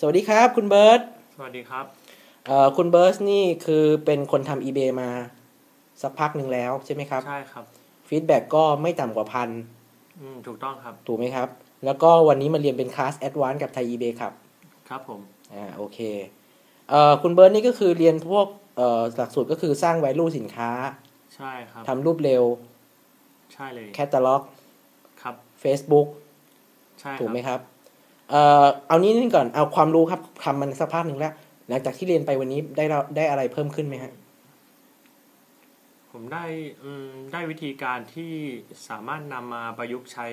สวัสดีครับคุณเบิร์ตสวัสดีครับเอ่อคุณเบิร์ตนี่คือเป็นคนทำ eBay มาสักพักหนึ่งแล้วใช่ไหมครับ ใช่ครับฟีดแบ็กก็ไม่ต่ำกว่าพันอืมถูกต้องครับ ถูกไหมครับ แล้วก็วันนี้มาเรียนเป็นคลาสแอดวานซ์กับไทย eBay ครับ ครับผม อ่าโอเคเอ่อคุณเบิร์ตนี่ก็คือเรียนพวกเอ่อหลักสูตรก็คือสร้าง value สินค้าใช่ครับ ทำรูปเร็วใช่เลยแคตตาล็อก ครับ Facebook ใช่คถูกรับไหมครับ เอ่อเอานี้นี่ก่อนเอาความรู้ครับทำมันสักพักหนึ่งแล้ว หลังจากที่เรียนไปวันนี้ได้เราได้อะไรเพิ่มขึ้นไหมฮะผมได้อืมได้วิธีการที่สามารถนำมาประยุกต์ใช้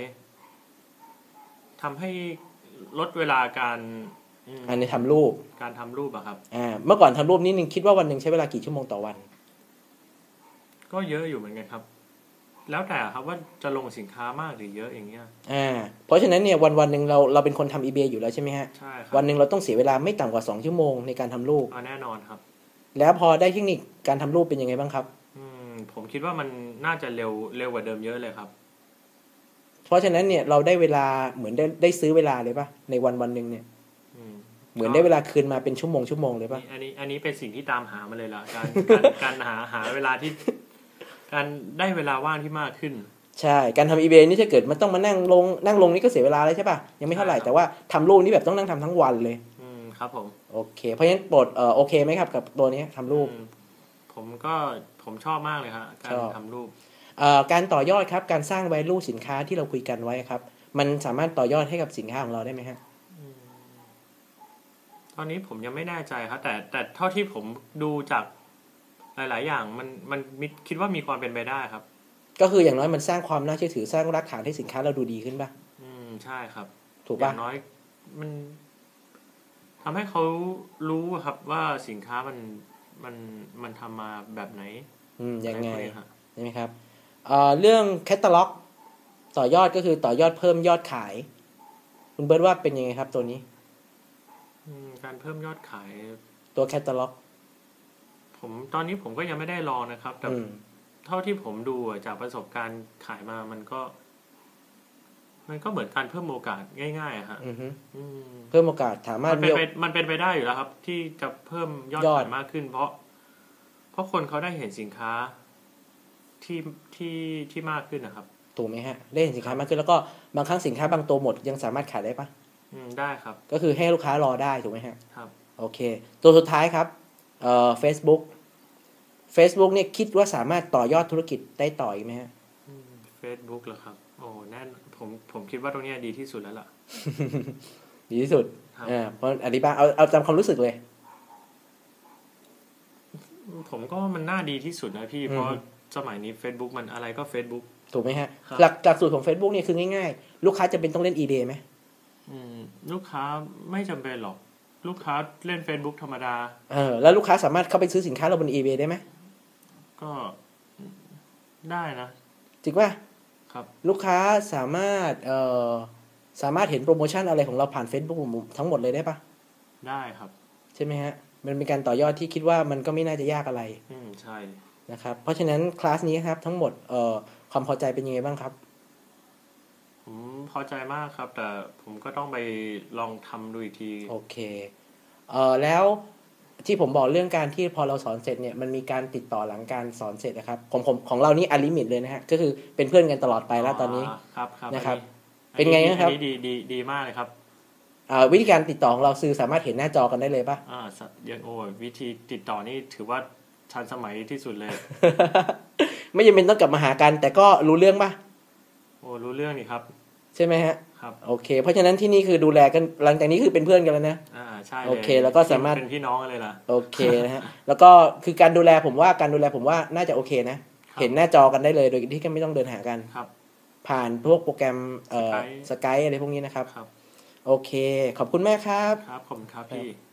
ทำให้ลดเวลาการอืมอันนี้ทำรูปการทำรูปอะครับอ่าเมื่อก่อนทำรูปนิดนึงคิดว่าวันหนึ่งใช้เวลากี่ชั่วโมงต่อวัน ก็เยอะอยู่เหมือนกันครับ แล้วแต่ครับว่าจะลงสินค้ามากหรือเยอะอย่างเงี้ยอ่าเพราะฉะนั้นเนี่ยวันวันหนึ่งเราเราเป็นคนทำ eBay อยู่แล้วใช่ไหมฮะใช่ครัวันหนึ่งเราต้องเสียเวลาไม่ต่ำกว่า2ชั่วโมงในการทำรูปเอาแน่นอนครับ แล้วพอได้เทคนิคการทำรูปเป็นยังไงบ้างครับ อืมผมคิดว่ามันน่าจะเร็วเร็วกว่าเดิมเยอะเลยครับ เพราะฉะนั้นเนี่ยเราได้เวลาเหมือนได้ได้ซื้อเวลาเลยปะในวันวันหนึ่งเนี่ยอืม เหมือนได้เวลาคืนมาเป็นชั่วโมงชั่วโมงเลยปะอันนี้อันนี้เป็นสิ่งที่ตามหามาเลยล่ะการการ การหาหาเวลาที่ การได้เวลาว่างที่มากขึ้น ใช่ การทำ eBay นี่ถ้าเกิดมันต้องมานั่งลงนั่งลงนี่ก็เสียเวลาเลยใช่ปะยังไม่เท่าไหร่ใช่ครับแต่ว่าทำรูปนี่แบบต้องนั่งทำทั้งวันเลย อืมครับผม โอเค เพราะฉะนั้นโปรดเอ่อโอเคไหมครับกับตัวนี้ทำรูปอืมผมก็ผมชอบมากเลยครับการชอบทำรูปเอ่อการต่อยอดครับการสร้าง value สินค้าที่เราคุยกันไว้ครับ มันสามารถต่อยอดให้กับสินค้าของเราได้ไหมฮะตอนนี้ผมยังไม่แน่ใจครับแต่แต่เท่าที่ผมดูจาก หลาย ๆ อย่างมันมันมิคิดว่ามีความเป็นไปได้ครับ ก็คืออย่างน้อยมันสร้างความน่าเชื่อถือสร้างรากฐานให้สินค้าเราดูดีขึ้นปะอืมใช่ครับ ถูกอปะย่างน้อย มันทำให้เขารู้ครับว่าสินค้ามันมันมันทำมาแบบไหน อืมยังไงอะรพวกนี้ครับใช่ไหมครับเอ่อเรื่องแคตตาล็อก ต่อยอดก็คือต่อยอดเพิ่มยอดขาย คุณเบิร์ตว่าเป็นยังไงครับตัวนี้อืมการเพิ่มยอดขายตัวแคตตาล็อก ผมตอนนี้ผมก็ยังไม่ได้ลองนะครับ แต่อืมเท่าที่ผมดูอะจากประสบการณ์ขายมามันก็ มันก็เหมือนการเพิ่มโอกาสง่ายๆอะฮะอือฮึอืมเพิ่มโอกาสสามารถมันเป็นมีไปมันเป็นไปได้อยู่แล้วครับ ที่จะเพิ่มยอดยอดขายมากขึ้น เพราะ เพราะคนเขาได้เห็นสินค้าที่ที่ที่มากขึ้นนะครับถูกไหมฮะได้เห็นสินค้ามากขึ้นแล้วก็บางครั้งสินค้าบางตัวหมดยังสามารถขายได้ปะอืมได้ครับ ก็คือให้ลูกค้ารอได้ถูกไหมฮะครับ โอเค ตัวสุดท้ายครับ เอ่อ Facebook Facebook เนี่ยคิดว่าสามารถต่อยอดธุรกิจได้ต่ออีกไหมฮะเฟซบุ๊กเหรอครับ โอ้แน่นผมผมคิดว่าตรงเนี้ยดีที่สุดแล้วล่ะ ดีที่สุดครับ อ่าเพราะอธิบายเอาเอาตามความรู้สึกเลย ผมก็ว่ามันน่าดีที่สุดนะพี่ อืม เพราะสมัยนี้ Facebook มันอะไรก็ Facebook ถูกไหมฮะ ครับ หลักจากสูตรของ Facebook เนี่ยคือง่ายๆ ลูกค้าจะเป็นต้องเล่น eBay ไหม อืมลูกค้าไม่จำเป็นหรอก ลูกค้าเล่น Facebook ธรรมดา เออ แล้วลูกค้าสามารถเข้าไปซื้อสินค้าเราบน eBay ได้ไหม ก็ได้นะ จริงป่ะ ครับ ลูกค้าสามารถ เอ่อ สามารถเห็นโปรโมชั่นอะไรของเราผ่าน Facebook ทั้งหมดเลยได้ปะได้ครับ ใช่ไหมฮะ มันเป็นการต่อยอดที่คิดว่ามันก็ไม่น่าจะยากอะไร อืม ใช่ นะครับ เพราะฉะนั้นคลาสนี้ครับทั้งหมด เอ่อ ความพอใจเป็นยังไงบ้างครับผม พอใจมากครับ แต่ผมก็ต้องไปลองทำดูอีกที โอเค เอ่อแล้วที่ผมบอกเรื่องการที่พอเราสอนเสร็จเนี่ยมันมีการติดต่อหลังการสอนเสร็จนะครับของผมของเรานี่อลิมิตเลยนะฮะก็คือเป็นเพื่อนกันตลอดไปแล้วตอนนี้ครับครับนะครับอัเป็นไงอัครับอันนี้ดีดีดีมากเลยครับเอ่อวิธีการติดต่อของเราซื้อสามารถเห็นหน้าจอกันได้เลยปะอ่าสยังโอ้ยวิธีติดต่อนี่ถือว่าทันสมัยที่สุดเลย ไม่จำเป็นต้องกลับมาหากัน แต่ก็รู้เรื่องปะโอ้รู้เรื่องนี่ครับ ใช่ไหมฮะครับโอเค เพราะฉะนั้นที่นี่คือดูแลกันหลังจากนี้คือเป็นเพื่อนกันแล้วนะอ่าใช่เลยโอเค แล้วก็สามารถเป็นพี่น้องกันเลยล่ะโอเคนะฮะแล้วก็คือการดูแลผมว่าการดูแลผมว่าน่าจะโอเคนะครับเห็นหน้าจอกันได้เลยโดยที่ก็ไม่ต้องเดินหากันครับ ผ่านพวกโปรแกรมเอ่อ Skype สกายอะไรพวกนี้นะครับครับ โอเค ขอบคุณแม่ครับ ครับผมครับพี่ครับ